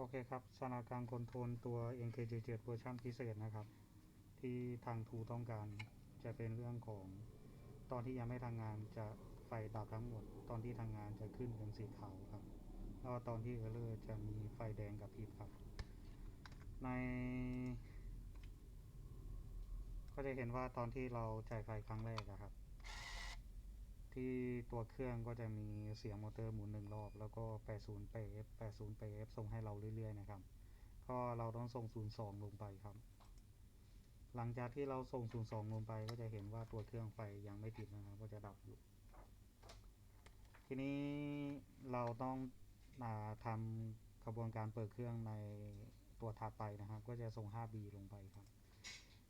โอเคครับสถานการณ์คอนโทรลตัว NKJ7 เวอร์ชันพิเศษนะครับ ที่ทางทูต้องการจะเป็นเรื่องของ ตอนที่ยังไม่ทำงานจะไฟดับทั้งหมด ตอนที่ทำงานจะขึ้นเป็นสีขาวครับ แล้วตอนที่เออร์เลอร์จะมีไฟแดงกับพริบครับ ในก็จะเห็นว่าตอนที่เราจ่ายไฟครั้งแรกอะครับ ที่ตัวเครื่องก็จะมีเสียงมอเตอร์หมุนหนึ่งรอบ แล้วก็ 80ไป F 80ไป F ส่งให้เราเรื่อยๆนะครับ ก็เราต้องส่ง 02 ลงไปครับ หลังจากที่เราส่ง 02 ลงไปก็จะเห็นว่าตัวเครื่องไฟยังไม่ติดนะครับ ก็จะดับอยู่ ทีนี้เราต้องอทำกระบวนการเปิดเครื่องในตัวถัดไปนะครับ ก็จะส่ง 5B ลงไปครับ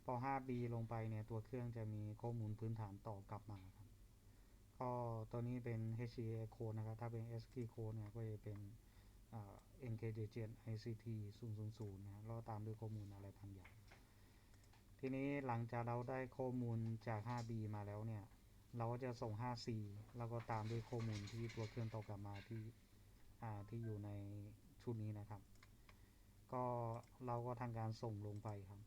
พอ 5B ลงไปเนี่ยตัวเครื่องจะมีข้อมูลพื้นฐานต่อกลับมาครับ ก็ตัวนี้เป็น HCA code นะครับ ถ้าเป็น SK code เนี่ย ก็จะเป็น NKJ7 ICT 000นะครับแล้วตามด้วยข้อมูลอะไรบางอย่าง ทีนี้หลังจากเราได้ข้อมูลจาก 5B มาแล้วเนี่ย เราก็จะส่ง 5C แล้วก็ตามด้วยข้อมูลที่ตัวเครื่องตอบกลับมาที่ที่อยู่ในชุดนี้นะครับ ก็เราก็ทำการส่งลงไปครับ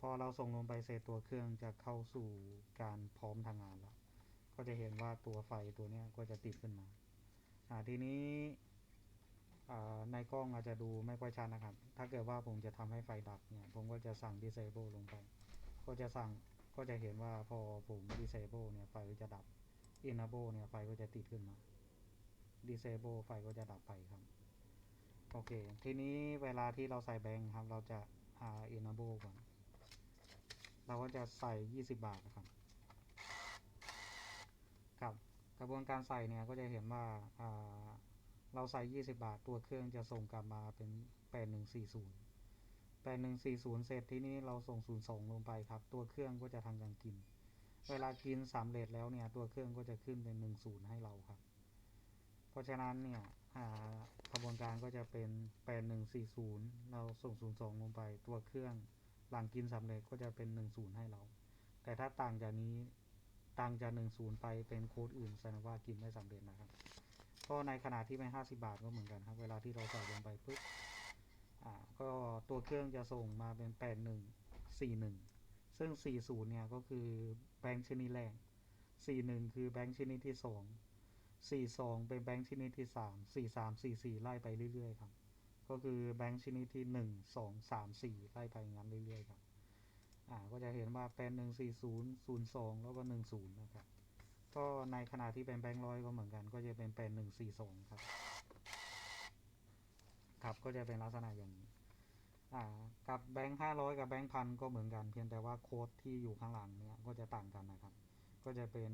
พอเราส่งลงไปเสร็จตัวเครื่องจะเข้าสู่การพร้อมทำงานแล้ว ก็จะเห็นว่าตัวไฟตัวนี้ก็จะติดขึ้นมาทีนี้ในกล้องอาจจะดูไม่ค่อยชัดนะครับ ถ้าเกิดว่าผมจะทำให้ไฟดับเนี่ย ผมก็จะสั่ง disable ลงไป ก็จะสั่ง ก็จะเห็นว่าพอผม disable เนี่ย ไฟก็จะดับ enable เนี่ย ไฟก็จะติดขึ้นมา disable ไฟก็จะดับไปครับ โอเค ทีนี้เวลาที่เราใส่แบงค์ครับ เราจะ enable ก่อน เราก็จะใส่ 20 บาทนะครับ ครับ กระบวนการใส่เนี่ยก็จะเห็นว่าเราใส่ 20 บาท ตัวเครื่องจะส่งกลับมาเป็น 8140 8140 เสร็จที่นี้เราส่ง 02 ลงไปครับ ตัวเครื่องก็จะทำการกิน เวลากินสำเร็จแล้วเนี่ย ตัวเครื่องก็จะขึ้นเป็น 10 ให้เราครับ เพราะฉะนั้นเนี่ยกระบวนการก็จะเป็น 8140 เราส่ง 02 ลงไป ตัวเครื่องหลังกินสำเร็จก็จะเป็น 10 ให้เรา แต่ถ้าต่างจากนี้ ต่งจาก10ไปเป็นโค้ดอื่นแสดงว่ากินไม่สำเร็จนะครับ ก็ในขณะที่เป็น50บาทก็เหมือนกันครับ เวลาที่เราใส่ลงไปปุ๊บอ่าก็ตัวเครื่องจะส่งมาเป็น8141ซึ่ง40เนี่ยก็คือแบงค์ชนิดแรก41คือแบงค์ชนิดที่2 42เป็นแบงค์ชนิดที่3 43 44ไล่ไปเรื่อยๆครับ ก็คือแบงค์ชนิดที่1 2 3 4ไล่ไปอย่างนั้นเรื่อยๆครับ อ่าก็จะเห็นว่าเป็น 140 02 แล้วก็ 10 นะครับ ก็ในขณะที่เป็นแบงค์ร้อยก็เหมือนกัน ก็จะเป็นเป็น 142 ครับ ครับก็จะเป็นลักษณะอย่างนี้อ่ากับแบงค์500กับแบงค์พันก็เหมือนกัน เพียงแต่ว่าโค้ดที่อยู่ข้างหลังเนี่ยก็จะต่างกันนะครับ ก็จะเป็น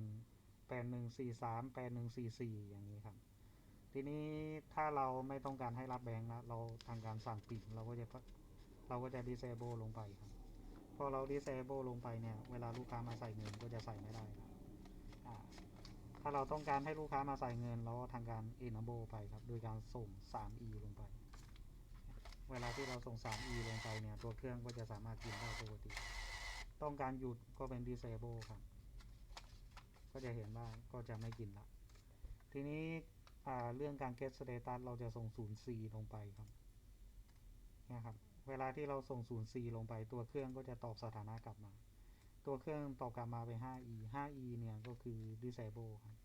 แปดหนึ่งสี่สามแปดหนึ่งสี่สี่อย่างนี้ครับ ทีนี้ถ้าเราไม่ต้องการให้รับแบงค์นะเราทำการสั่งปิดเราก็จะเราก็จะ disable ลงไปครับ พอเรา disable ลงไปเนี่ย เวลาลูกค้ามาใส่เงินก็จะใส่ไม่ได้ครับถ้าเราต้องการให้ลูกค้ามาใส่เงิน เราก็ทำการ enable ไปครับ โดยการส่ง 3e ลงไป เวลาที่เราส่ง 3e ลงไปเนี่ย ตัวเครื่องก็จะสามารถกินได้ปกติ ต้องการหยุดก็เป็น disable ครับ ก็จะเห็นว่าก็จะไม่กินละทีนี้เรื่องการ get status เราจะส่ง 0c ลงไปครับเนี่ยครับ เวลาที่เราส่ง 0c ลงไปตัวเครื่องก็จะตอบสถานะกลับมา ตัวเครื่องตอบกลับมาเป็น 5e 5e เนี่ยก็คือ disable ครับ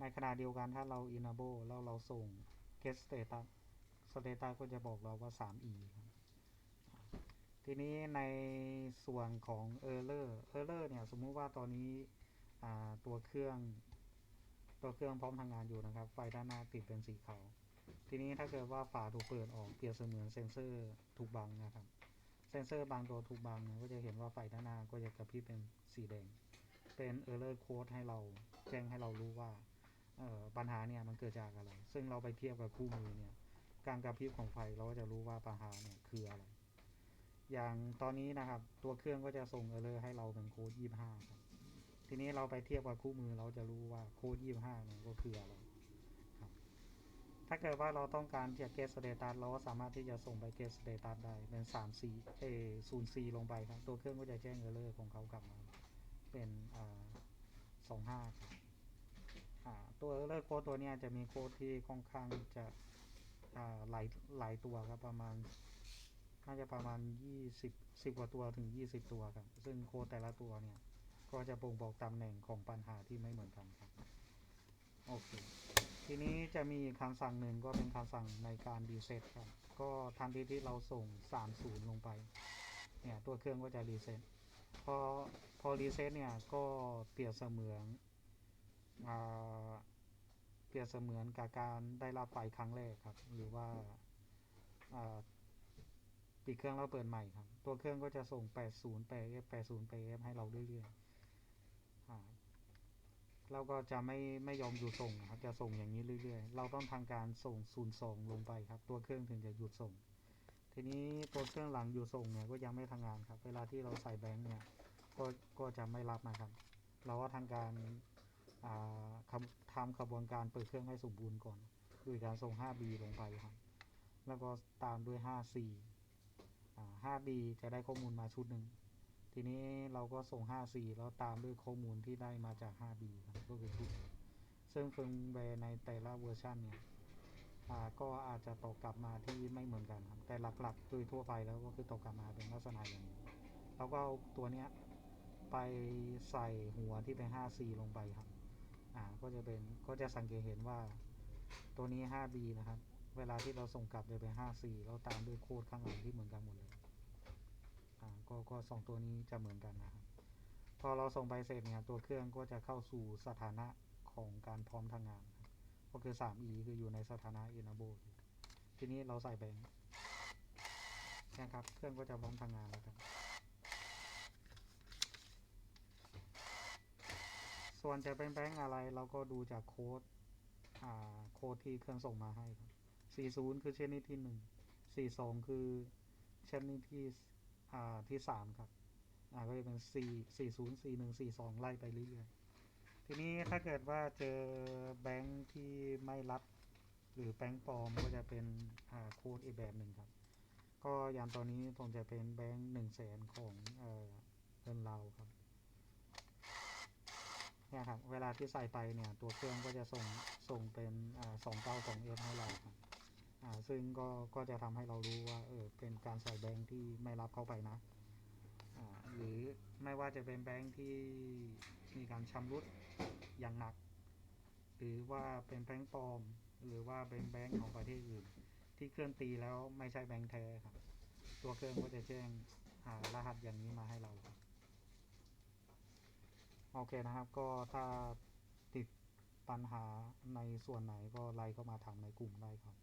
ในขณะเดียวกันถ้าเรา enable แล้วเราส่ง get status status ก็จะบอกเราว่า 3e ครับทีนี้ในส่วนของ error error เนี่ยสมมุติว่าตอนนี้ตัวเครื่อง ตัวเครื่องพร้อมทำงานอยู่นะครับ ไฟด้านหน้าติดเป็นสีขาว ทีนี้ถ้าเกิดว่าฝาถูกเปิดออกเปรียบเสมือนเซ็นเซอร์ถูกบังนะครับ เซ็นเซอร์บางตัวถูกบังนะก็จะเห็นว่าไฟด้านหน้าก็จะกระพริบเป็นสีแดง เป็น error code ให้เราแจ้งให้เรารู้ว่าปัญหาเนี่ยมันเกิดจากอะไร ซึ่งเราไปเทียบกับคู่มือเนี่ย การกระพริบของไฟเราก็จะรู้ว่าปัญหาเนี่ยคืออะไร อย่างตอนนี้นะครับตัวเครื่องก็จะส่ง error ให้เราเป็นโค้ด 25 ครับ ทีนี้เราไปเทียบกับคู่มือเราจะรู้ว่าโค้ด 25เนี่ยก็คืออะไร ถ้าเกิดว่าเราต้องการจะ get status เราก็สามารถที่จะส่งไป get status ได้เป็น 3C เอ0 C ลงไปครับ ตัวเครื่องก็จะแจ้ง error ของเขากลับมา เป็นอ่า25ครับตัว error code ตัวนี้จะมีโค้ดที่ค่อนข้างจะหลายหลายตัวครับประมาณน่าจะประมาณยี่สิบสิบกว่าตัวถึงยี่สิบตัวครับ ซึ่งโค้ดแต่ละตัวเนี่ย ก็จะบ่งบอกตำแหน่งของปัญหาที่ไม่เหมือนกันครับ โอเค ทีนี้จะมีคำสั่งหนึ่งก็เป็นคำสั่งในการรีเซ็ตครับ ก็ทันทีที่เราส่ง 30 ลงไป เนี่ย ตัวเครื่องก็จะรีเซ็ตพอพอรีเซ็ตเนี่ยก็เปรียบเสมือนอ่าเปรียบเสมือนกับการได้รับไฟครั้งแรกครับ หรือว่าอ่าปิดเครื่องแล้วเปิดใหม่ครับ ตัวเครื่องก็จะส่ง 80 8F 80 8F ให้เราเรื่อยๆ เราก็จะไม่ไม่ยอมหยุดส่งนะครับ จะส่งอย่างนี้เรื่อย ๆ เราต้องทำการส่ง02ลงไปครับ ตัวเครื่องถึงจะหยุดส่ง ทีนี้ตัวเครื่องหลังหยุดส่งเนี่ยก็ยังไม่ทำงานครับ เวลาที่เราใส่แบงค์เนี่ยก็ก็จะไม่รับนะครับ เราก็ทำการอ่าทำทำขบวนการเปิดเครื่องให้สมบูรณ์ก่อนด้วยการส่ง 5B ลงไปครับ แล้วก็ตามด้วย 5C อ่า 5B จะได้ข้อมูลมาชุดหนึ่ง ทีนี้เราก็ส่ง 5C แล้วตามด้วยข้อมูลที่ได้มาจาก 5B ครับก็คือชุดซึ่งเฟิร์มแวร์ในแต่ละเวอร์ชันเนี่ยอ่าก็อาจจะตกกลับมาที่ไม่เหมือนกันครับ แต่หลักๆ โดยทั่วไปแล้วก็คือตกกลับมาเป็นลักษณะอย่างนี้แล้วก็เอาตัวเนี้ยไปใส่หัวที่เป็น 5C ลงไปครับ อ่า ก็จะเป็น ก็จะสังเกตเห็นว่าตัวนี้ 5B นะครับ เวลาที่เราส่งกลับจะเป็น 5C แล้วตามด้วยโค้ดข้างหลังที่เหมือนกันหมดเลย ก็สองตัวนี้จะเหมือนกันนะครับพอเราส่งไปเสร็จเนี่ยตัวเครื่องก็จะเข้าสู่สถานะของการพร้อมทำงาน ก็คือ 3E คืออยู่ในสถานะ enable ทีนี้เราใส่แบงค์นะครับเครื่องก็จะพร้อมทำงานแล้วครับส่วนจะเป็นแบงค์อะไรเราก็ดูจากโค้ดโค้ดที่เครื่องส่งมาให้ครับ 40 คือชนิดที่ 1 42 คือชนิดที่ อ่าที่3ครับอ่าก็จะเป็น4 40 41 42 ไล่ไปเรื่อยๆ ทีนี้ถ้าเกิดว่าเจอแบงค์ที่ไม่รับหรือแบงค์ปลอมก็จะเป็นอ่าโค้ดอีกแบบหนึ่งครับ ก็อย่างตอนนี้ผมจะเป็นแบงค์1 0 0 0 0แสนของเออเงินเราครับเนี่ยครับ เวลาที่ใส่ไปเนี่ย ตัวเครื่องก็จะส่งส่งเป็นอ่า292 F ให้เราครับ ซึ่งก็ก็จะทำให้เรารู้ว่าเออเป็นการใส่แบงค์ที่ไม่รับเข้าไปนะหรือไม่ว่าจะเป็นแบงค์ที่มีการชำรุดอย่างหนัก หรือว่าเป็นแบงค์ปลอม หรือว่าเป็นแบงค์ของประเทศอื่น ที่เคลื่อนตีแล้วไม่ใช่แบงค์แท้ครับ ตัวเครื่องก็จะแจ้งหารหัสอย่างนี้มาให้เรา โอเคนะครับ ก็ถ้าติดปัญหาในส่วนไหนก็ไลน์เข้ามาถามในกลุ่มได้ครับ